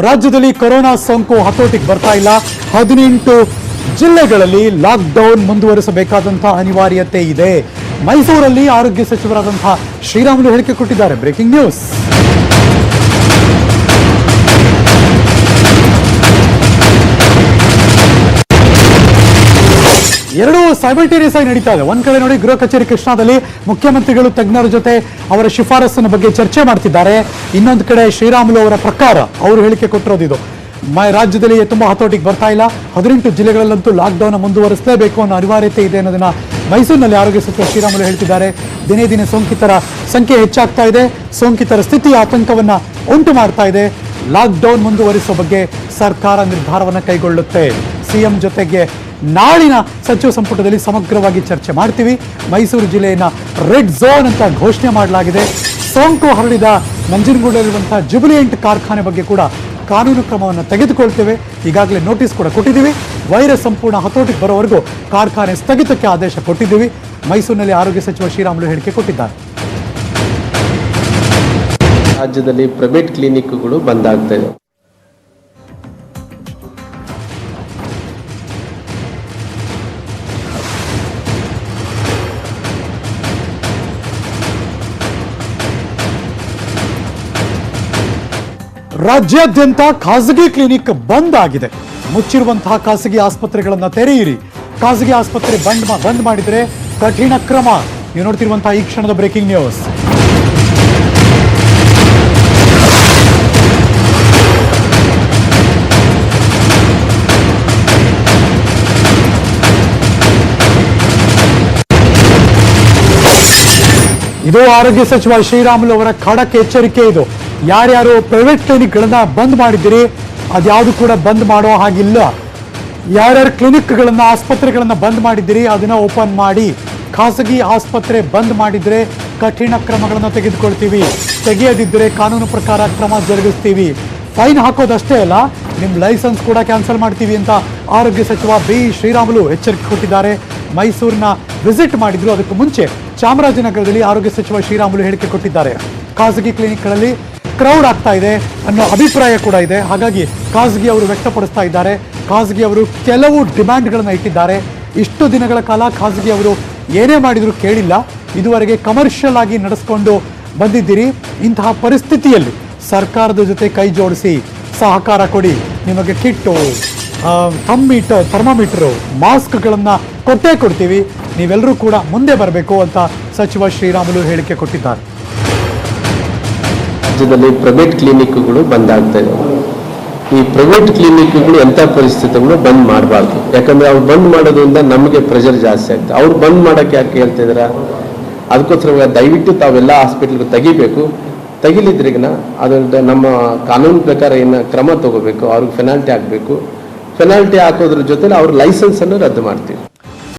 ರಾಜ್ಯದಲ್ಲಿ ಕೊರೋನಾ ಸೋಂಕು ಹತೋಟಿಗೆ ಬರ್ತಾ ಇಲ್ಲ. ಹದಿನೆಂಟು ಜಿಲ್ಲೆಗಳಲ್ಲಿ ಲಾಕ್ಡೌನ್ ಮುಂದುವರಿಸಬೇಕಾದಂತಹ ಅನಿವಾರ್ಯತೆ ಇದೆ. ಮೈಸೂರಲ್ಲಿ ಆರೋಗ್ಯ ಸಚಿವರಾದಂತಹ ಶ್ರೀರಾಮುಲು ಹೇಳಿಕೆ ಕೊಟ್ಟಿದ್ದಾರೆ. Breaking news. ಎರಡು ಸೈಮಲ್ಟೇನಿಯಸ್ ಆಗಿ ನಡೀತಾ ಇದೆ. ಒಂದ್ ಕಡೆ ನೋಡಿ ಗೃಹ ಕಚೇರಿ ಕೃಷ್ಣಾದಲ್ಲಿ ಮುಖ್ಯಮಂತ್ರಿಗಳು, ತಜ್ಞರ ಜೊತೆ ಅವರ ಶಿಫಾರಸ್ಸಿನ ಬಗ್ಗೆ ಚರ್ಚೆ ಮಾಡ್ತಿದ್ದಾರೆ. ಇನ್ನೊಂದು ಕಡೆ ಶ್ರೀರಾಮುಲು ಅವರ ಪ್ರಕಾರ ಅವರು ಹೇಳಿಕೆ ಕೊಟ್ಟಿರೋದು ಇದು. ರಾಜ್ಯದಲ್ಲಿ ತುಂಬಾ ಹತೋಟಿಗೆ ಬರ್ತಾ ಇಲ್ಲ. ಹದಿನೆಂಟು ಜಿಲ್ಲೆಗಳಲ್ಲಂತೂ ಲಾಕ್ಡೌನ್ ಮುಂದುವರಿಸಲೇಬೇಕು ಅನ್ನೋ ಅನಿವಾರ್ಯತೆ ಇದೆ ಅನ್ನೋದನ್ನ ಮೈಸೂರಿನಲ್ಲಿ ಆರೋಗ್ಯ ಸಚಿವ ಶ್ರೀರಾಮುಲು ಹೇಳ್ತಿದ್ದಾರೆ. ದಿನೇ ದಿನೇ ಸೋಂಕಿತರ ಸಂಖ್ಯೆ ಹೆಚ್ಚಾಗ್ತಾ ಇದೆ. ಸೋಂಕಿತರ ಸ್ಥಿತಿ ಆತಂಕವನ್ನ ಉಂಟು ಮಾಡ್ತಾ ಇದೆ. ಲಾಕ್ಡೌನ್ ಮುಂದುವರಿಸುವ ಬಗ್ಗೆ ಸರ್ಕಾರ ನಿರ್ಧಾರವನ್ನು ಕೈಗೊಳ್ಳುತ್ತೆ. ಸಿಎಂ ಜೊತೆಗೆ ನಾಳಿನ ಸಚಿವ ಸಂಪುಟದಲ್ಲಿ ಸಮಗ್ರವಾಗಿ ಚರ್ಚೆ ಮಾಡ್ತೀವಿ. ಮೈಸೂರು ಜಿಲ್ಲೆಯನ್ನು ರೆಡ್ ಝೋನ್ ಅಂತ ಘೋಷಣೆ ಮಾಡಲಾಗಿದೆ. ಸೋಂಕು ಹರಡಿದ ನಂಜನಗೂಡಲ್ಲಿರುವಂತಹ ಜುಬಿಲಿಯಂಟ್ ಕಾರ್ಖಾನೆ ಬಗ್ಗೆ ಕೂಡ ಕಾನೂನು ಕ್ರಮವನ್ನು ತೆಗೆದುಕೊಳ್ತೇವೆ. ಈಗಾಗಲೇ ನೋಟಿಸ್ ಕೂಡ ಕೊಟ್ಟಿದ್ದೀವಿ. ವೈರಸ್ ಸಂಪೂರ್ಣ ಹತೋಟಿಗೆ ಬರೋವರೆಗೂ ಕಾರ್ಖಾನೆ ಸ್ಥಗಿತಕ್ಕೆ ಆದೇಶ ಕೊಟ್ಟಿದ್ದೀವಿ. ಮೈಸೂರಿನಲ್ಲಿ ಆರೋಗ್ಯ ಸಚಿವ ಶ್ರೀರಾಮುಲು ಹೇಳಿಕೆ ಕೊಟ್ಟಿದ್ದಾರೆ. ರಾಜ್ಯದಲ್ಲಿ ಪ್ರೈವೇಟ್ ಕ್ಲಿನಿಕ್ಗಳು ಬಂದಾಗ್ತಾ ಇದೆ. ರಾಜ್ಯಾದ್ಯಂತ ಖಾಸಗಿ ಕ್ಲಿನಿಕ್ ಬಂದ್ ಆಗಿದೆ. ಮುಚ್ಚಿರುವಂತಹ ಖಾಸಗಿ ಆಸ್ಪತ್ರೆಗಳನ್ನು ತೆರೆಯಿರಿ. ಖಾಸಗಿ ಆಸ್ಪತ್ರೆ ಬಂದ್ ಬಂದ್ ಮಾಡಿದರೆ ಕಠಿಣ ಕ್ರಮ. ನೀವು ನೋಡ್ತಿರುವಂತಹ ಈ ಕ್ಷಣದ ಬ್ರೇಕಿಂಗ್ ನ್ಯೂಸ್. ಇದು ಆರೋಗ್ಯ ಸಚಿವ ಶ್ರೀರಾಮುಲು ಅವರ ಖಡಕ್ ಎಚ್ಚರಿಕೆ ಇದು. ಯಾರ್ಯಾರು ಪ್ರೈವೇಟ್ ಕ್ಲಿನಿಕ್ಗಳನ್ನ ಬಂದ್ ಮಾಡಿದ್ದೀರಿ, ಅದ್ಯಾವುದು ಕೂಡ ಬಂದ್ ಮಾಡೋ ಹಾಗಿಲ್ಲ. ಯಾರ್ಯಾರು ಕ್ಲಿನಿಕ್ಗಳನ್ನ ಆಸ್ಪತ್ರೆಗಳನ್ನ ಬಂದ್ ಮಾಡಿದ್ದೀರಿ, ಅದನ್ನ ಓಪನ್ ಮಾಡಿ, ಖಾಸಗಿ ಆಸ್ಪತ್ರೆ ಬಂದ್ ಮಾಡಿದ್ರೆ ಕಠಿಣ ಕ್ರಮಗಳನ್ನು ತೆಗೆದುಕೊಳ್ತೀವಿ. ತೆಗೆಯದಿದ್ದರೆ ಕಾನೂನು ಪ್ರಕಾರ ಕ್ರಮ ಜರುಗಿಸ್ತೀವಿ. ಫೈನ್ ಹಾಕೋದಷ್ಟೇ ಅಲ್ಲ ನಿಮ್ಮ ಲೈಸೆನ್ಸ್ ಕೂಡ ಕ್ಯಾನ್ಸಲ್ ಮಾಡ್ತೀವಿ ಅಂತ ಆರೋಗ್ಯ ಸಚಿವ ಬಿ ಶ್ರೀರಾಮುಲು ಎಚ್ಚರಿಕೆ ಕೊಟ್ಟಿದ್ದಾರೆ. ಮೈಸೂರಿನ ವಿಸಿಟ್ ಮಾಡಿದ್ರು. ಅದಕ್ಕೂ ಮುಂಚೆ ಚಾಮರಾಜನಗರದಲ್ಲಿ ಆರೋಗ್ಯ ಸಚಿವ ಶ್ರೀರಾಮುಲು ಹೇಳಿಕೆ ಕೊಟ್ಟಿದ್ದಾರೆ. ಖಾಸಗಿ ಕ್ಲಿನಿಕ್ಗಳಲ್ಲಿ ಕ್ರೌಡ್ ಆಗ್ತಾ ಇದೆ ಅನ್ನೋ ಅಭಿಪ್ರಾಯ ಕೂಡ ಇದೆ. ಹಾಗಾಗಿ ಖಾಸಗಿ ಅವರು ವ್ಯಕ್ತಪಡಿಸ್ತಾ ಇದ್ದಾರೆ. ಖಾಸಗಿ ಅವರು ಕೆಲವು ಡಿಮ್ಯಾಂಡ್ಗಳನ್ನು ಇಟ್ಟಿದ್ದಾರೆ. ಇಷ್ಟು ದಿನಗಳ ಕಾಲ ಖಾಸಗಿ ಅವರು ಏನೇ ಮಾಡಿದರೂ ಕೇಳಿಲ್ಲ. ಇದುವರೆಗೆ ಕಮರ್ಷಿಯಲ್ ಆಗಿ ನಡೆಸ್ಕೊಂಡು ಬಂದಿದ್ದೀರಿ. ಇಂತಹ ಪರಿಸ್ಥಿತಿಯಲ್ಲಿ ಸರ್ಕಾರದ ಜೊತೆ ಕೈ ಜೋಡಿಸಿ ಸಹಕಾರ ಕೊಡಿ. ನಿಮಗೆ ಕಿಟ್ಟು ಥಮ್ಮೀಟರ್ ಥರ್ಮಾಮೀಟರು ಮಾಸ್ಕ್ಗಳನ್ನು ಕೊಟ್ಟೇ ಕೊಡ್ತೀವಿ. ನೀವೆಲ್ಲರೂ ಕೂಡ ಮುಂದೆ ಬರಬೇಕು ಅಂತ ಸಚಿವ ಶ್ರೀರಾಮುಲು ಹೇಳಿಕೆ ಕೊಟ್ಟಿದ್ದಾರೆ. ರಾಜ್ಯದಲ್ಲಿ ಪ್ರೈವೇಟ್ ಕ್ಲಿನಿಕ್ಗಳು ಬಂದಾಗ್ತಾ ಇದೆ ಈ ಪ್ರೈವೇಟ್ ಕ್ಲಿನಿಕ್ಗಳು ಎಂಥ ಪರಿಸ್ಥಿತಿಗಳು ಬಂದ್ ಮಾಡಬಾರ್ದು. ಯಾಕಂದ್ರೆ ಅವ್ರು ಬಂದ್ ಮಾಡೋದ್ರಿಂದ ನಮಗೆ ಪ್ರೆಷರ್ ಜಾಸ್ತಿ ಆಗ್ತದೆ. ಅವ್ರು ಬಂದ್ ಮಾಡಕ್ಕೆ ಯಾಕೆ ಹೇಳ್ತಾ ಇದಾರ? ಅದಕ್ಕೋಸ್ಕರ ದಯವಿಟ್ಟು ತಾವೆಲ್ಲ ಹಾಸ್ಪಿಟ್ಲ್ಗೆ ತೆಗಿಬೇಕು. ತೆಗಿಲಿದ್ರಿಗಿನ ಅದರಿಂದ ನಮ್ಮ ಕಾನೂನು ಪ್ರಕಾರ ಏನು ಕ್ರಮ ತಗೋಬೇಕು, ಅವ್ರಿಗೆ ಫೆನಾಲ್ಟಿ ಹಾಕಬೇಕು. ಪೆನಾಲ್ಟಿ ಹಾಕೋದ್ರ ಜೊತೆಲಿ ಅವ್ರ ಲೈಸೆನ್ಸನ್ನು ರದ್ದು ಮಾಡ್ತೀವಿ.